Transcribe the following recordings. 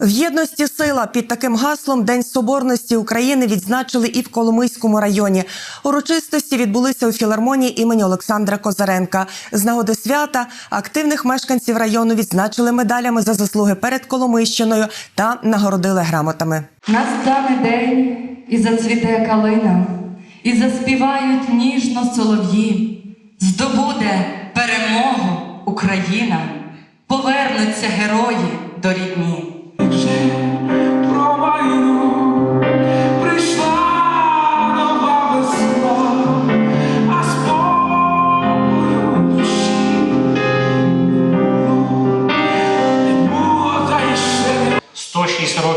В єдності сила під таким гаслом День Соборності України відзначили і в Коломийському районі. Урочистості відбулися у філармонії імені Олександра Козаренка. З нагоди свята активних мешканців району відзначили медалями за заслуги перед Коломийщиною та нагородили грамотами. Настане день і зацвіте калина, і заспівають ніжно солов'ї. Здобуде перемогу Україна, повернуться герої до рідні.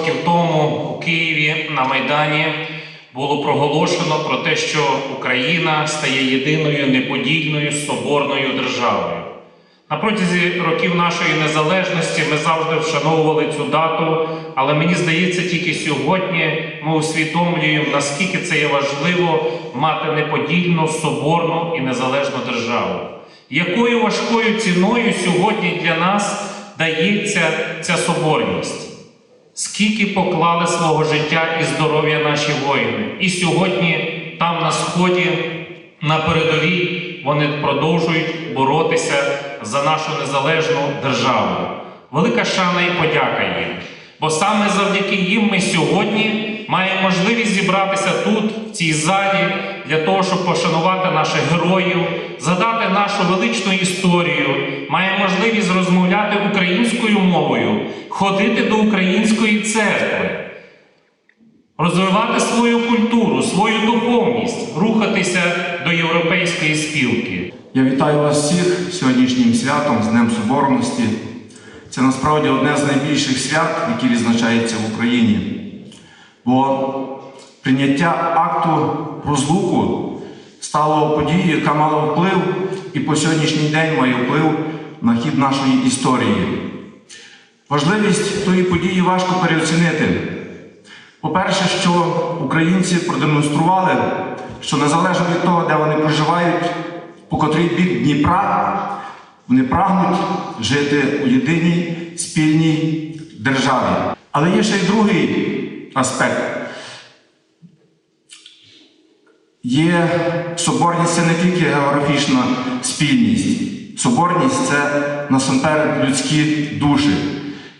Років тому у Києві на Майдані було проголошено про те, що Україна стає єдиною неподільною соборною державою. На протязі років нашої незалежності ми завжди вшановували цю дату, але мені здається, тільки сьогодні ми усвідомлюємо, наскільки це є важливо мати неподільну, соборну і незалежну державу. Якою важкою ціною сьогодні для нас дається ця соборність? Скільки поклали свого життя і здоров'я наші воїни. І сьогодні там на сході, на передовій, вони продовжують боротися за нашу незалежну державу. Велика шана і подяка їм. Бо саме завдяки їм ми сьогодні маємо можливість зібратися тут, в цій залі, для того, щоб пошанувати наших героїв, згадати нашу величну історію, маємо можливість розмовляти українською мовою, ходити до української церкви, розвивати свою культуру, свою духовність, рухатися до європейської спілки. Я вітаю вас всіх сьогоднішнім святом, з Днем Соборності. Це насправді одне з найбільших свят, які відзначаються в Україні. Бо прийняття акту розлуку стало подією, яка мала вплив і по сьогоднішній день має вплив на хід нашої історії. Важливість тої події важко переоцінити. По-перше, що українці продемонстрували, що незалежно від того, де вони проживають, по котрий бік Дніпра, вони прагнуть жити у єдиній спільній державі. Але є ще й другий аспект. Є соборність це не тільки географічна спільність. Соборність це насамперед людські душі.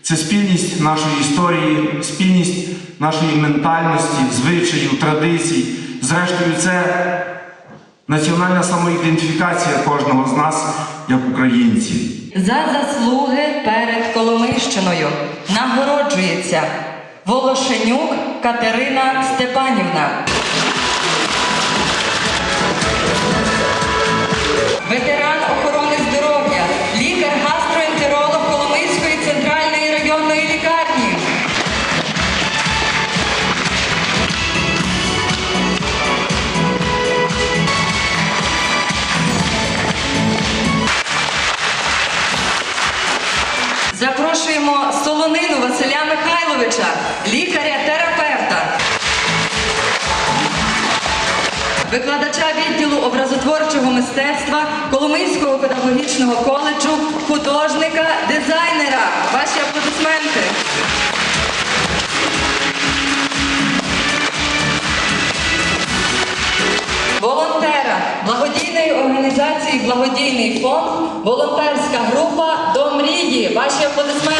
Це спільність нашої історії, спільність нашої ментальності, звичаїв, традицій. Зрештою, це національна самоідентифікація кожного з нас як українців. За заслуги перед Коломийщиною нагороджується Волошенюк Катерина Степанівна. Запрошуємо Солонину Василя Михайловича, лікаря-терапевта. Викладача відділу образотворчого мистецтва Коломийського педагогічного коледжу, художника, дизайнера. Ваші аплодисменти. Волонтера благодійної організації Благодійний фонд, волонтерська група до мрії. Ваші аплодисменти.